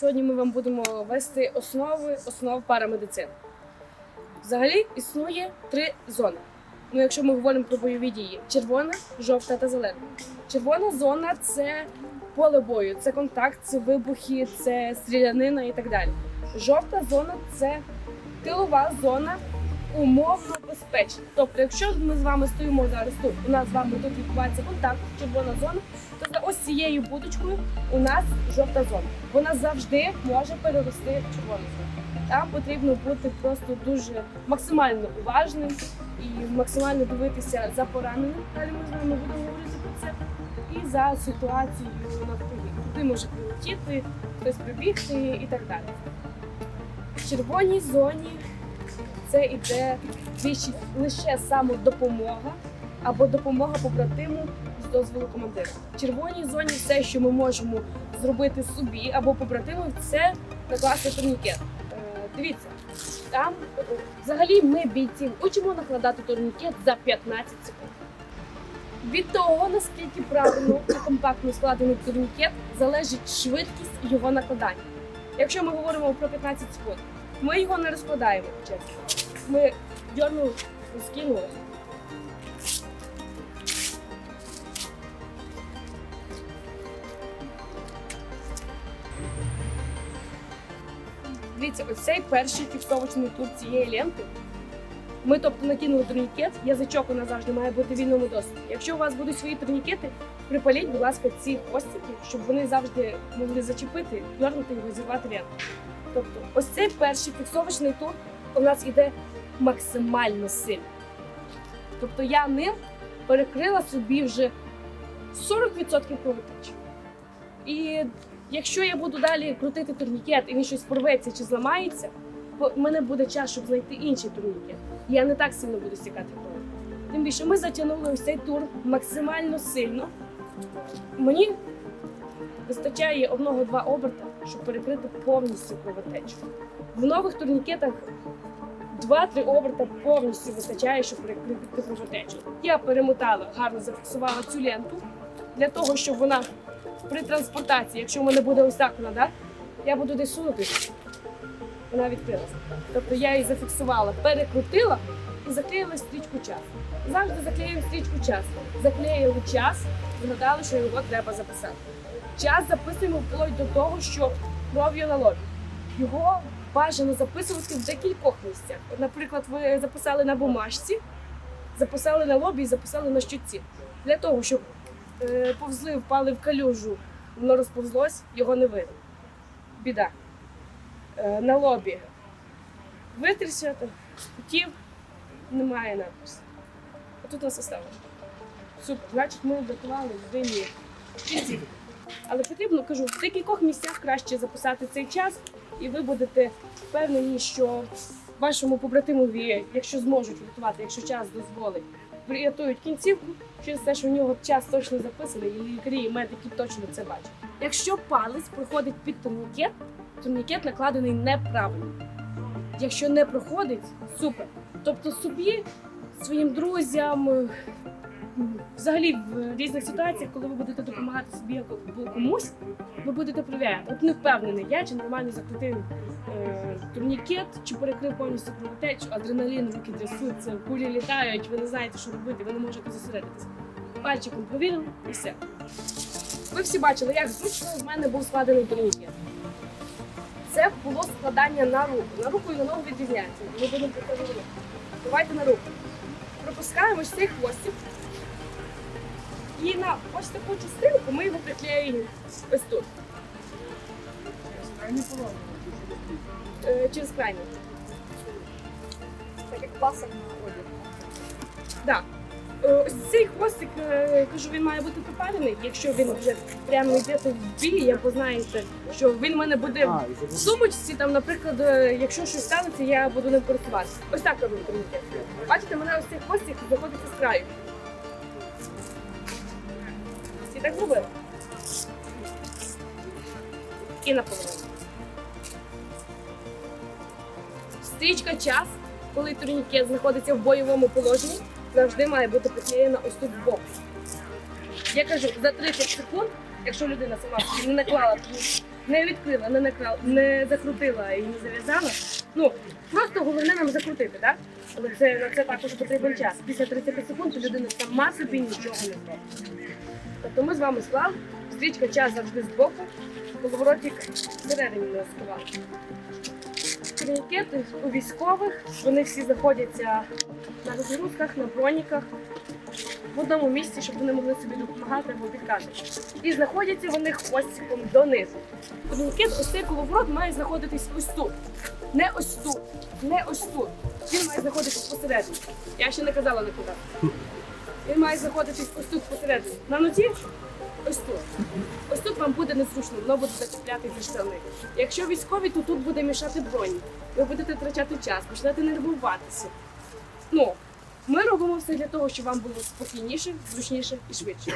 Сьогодні ми вам будемо вести основи основ парамедицини. Взагалі існує три зони. Ну, якщо ми говоримо про бойові дії: червона, жовта та зелена. Червона зона це поле бою, це контакт, це вибухи, це стрілянина і так далі. Жовта зона це тилова зона умовно безпечна. Тобто, якщо ми з вами стоїмо зараз тут, у нас з вами тут відбувається контакт, червона зона, то за ось цією будочкою у нас жовта зона. Вона завжди може перерости в червону зону. Там потрібно бути просто дуже максимально уважним і максимально дивитися за пораненим. Далі ми з вами будемо говорити про це. І за ситуацією навкруги. Туди може прилетіти, хтось прибігти і так далі. В червоній зоні це іде двічі лише самодопомога або допомога побратиму з дозволу командира. В червоній зоні все, що ми можемо зробити собі або побратиму, це накласти турнікет. Е, Дивіться, там взагалі ми бійців учимо накладати турнікет за 15 секунд. Від того, наскільки правильно і компактно складений турнікет, залежить швидкість його накладання. Якщо ми говоримо про 15 секунд, ми його не розкладаємо чесно. Ми дьорнули, розкинули. Дивіться, ось цей перший фіксовочний тур цієї ленти. Ми, тобто, накинули турнікет, язичок у нас завжди має бути в вільному доступі. Якщо у вас будуть свої турнікети, припаліть, будь ласка, ці хвостики, щоб вони завжди могли зачепити, дьорнути його, зірвати ленту. Тобто, ось цей перший фіксовочний тур у нас іде максимально сильно. Тобто я ним перекрила собі вже 40% кровотечі. І якщо я буду далі крутити турнікет і він щось порветься чи зламається, бо в мене буде час, щоб знайти інший турнікет. Я не так сильно буду стікати кров'ю. Тим більше ми затягнули ось цей тур максимально сильно. Мені вистачає одного-два оберта, щоб перекрити повністю кровотечу. В нових турнікетах два-три оберта повністю вистачає, щоб перекрити кровотечу. Я перемотала, гарно зафіксувала цю ленту для того, щоб вона при транспортації, якщо в мене буде ось так вона, да, я буду десь сунути, вона відкрилася. Тобто я її зафіксувала, перекрутила і заклеїла стрічку час. Завжди заклеюємо стрічку час. Заклеїли час, згадали, що його треба записати. Час записуємо вплоть до того, що кров'ю на лобі. Його бажано записувати в декількох місцях. Наприклад, ви записали на бумажці, записали на лобі і записали на щуці. Для того, щоб е, повзли, впали в калюжу, воно розповзлось, його не видно. Біда. Е, на лобі витрясся, там, спотів, немає надпису. А тут нас оставили. Супер, значить, ми врятували людині кінцівку. Але потрібно, кажу, в декількох місцях краще записати цей час, і ви будете впевнені, що вашому побратимові, якщо зможуть врятувати, якщо час дозволить, врятують кінцівку через те, що в нього час точно записаний, і лікарі і медики точно це бачать. Якщо палець проходить під турнікет, турнікет накладений неправильно. Якщо не проходить, супер. Тобто собі, своїм друзям, взагалі в різних ситуаціях, коли ви будете допомагати собі або комусь, ви будете перевіряти. От не впевнений я, чи нормально закрутив е, турнікет, чи перекрив повністю кровотечу, адреналін, руки трясуться, кулі літають, ви не знаєте, що робити, ви не можете зосередитися. Пальчиком провірили і все. Ви всі бачили, як зручно в мене був складений турнікет. Це було складання на руку. На руку і на ногу відрізняється. Ми будемо показувати. Давайте на руку. Пропускаємо цей хвостик. І на ось таку частинку ми його приклеюємо ось тут. Е, через крайню. Так як пасок на одяг. Да. Е, Ось цей хвостик, е, кажу, він має бути попалений. Якщо він вже прямо йдете в бій, як ви знаєте, що він в мене буде в сумочці, там, наприклад, якщо щось станеться, я буду ним користуватися. Ось так робимо. Бачите, мене ось цей хвостик знаходиться з краю. Всі так зробили. І наполовину. Стрічка час, коли турнікет знаходиться в бойовому положенні, завжди має бути приклеєна ось тут збоку. Я кажу, за 30 секунд, якщо людина сама не наклала не відкрила, не накрала, не закрутила і не зав'язала. Ну просто головне нам закрутити, так? Але це на це також потрібен час. Після 30 секунд людина сама собі нічого не зробить. Тобто ми з вами склали, стрічка час завжди збоку, коловоротик всередині не склали. Турнікети у військових, вони всі знаходяться на розгрузках, на броніках, в одному місці, щоб вони могли собі допомагати або підказувати. І знаходяться вони хвостиком донизу. Турнікет, ось цей коловорот має знаходитись ось тут. Не ось тут, не ось тут. Він має знаходитись посередині. Я ще не казала нікуди. Він має знаходитись ось тут посередині. На ноті ось тут. Ось тут вам буде незручно, воно буде зачіпляти зі штани. Якщо військові, то тут буде мішати броні. Ви будете втрачати час, почнете нервуватися. Ну, ми робимо все для того, щоб вам було спокійніше, зручніше і швидше.